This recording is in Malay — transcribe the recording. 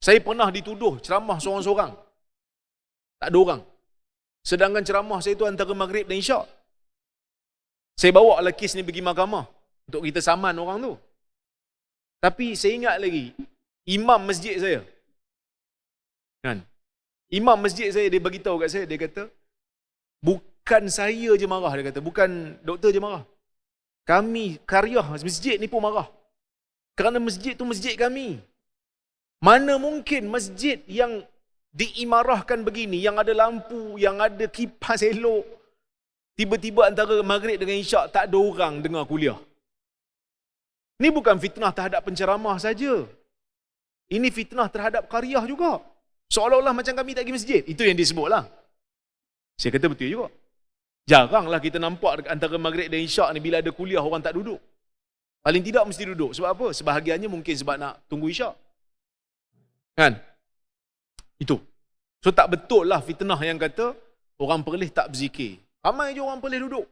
Saya pernah dituduh ceramah seorang-seorang. Tak ada orang. Sedangkan ceramah saya tu antara maghrib dan isyak. Saya bawa lah kes ni pergi mahkamah. Untuk kita saman orang tu. Tapi saya ingat lagi. Imam masjid saya. Kan? Imam masjid saya dia bagi tahu kat saya. Dia kata. Bukan saya je marah. Dia kata. Bukan doktor je marah. Kami karya masjid ni pun marah. Kerana masjid tu masjid kami. Mana mungkin masjid yang diimarahkan begini, yang ada lampu, yang ada kipas elok, tiba-tiba antara maghrib dengan isyak tak ada orang dengar kuliah. Ini bukan fitnah terhadap penceramah saja. Ini fitnah terhadap karyah juga. Seolah-olah macam kami tak pergi masjid. Itu yang disebutlah. Saya kata betul juga. Jaranglah kita nampak antara maghrib dan isyak ni bila ada kuliah orang tak duduk. Paling tidak mesti duduk. Sebab apa? Sebahagiannya mungkin sebab nak tunggu isyak. Kan? Itu. So tak betul lah fitnah yang kata orang perlis tak berzikir. Ramai je orang perlis duduk.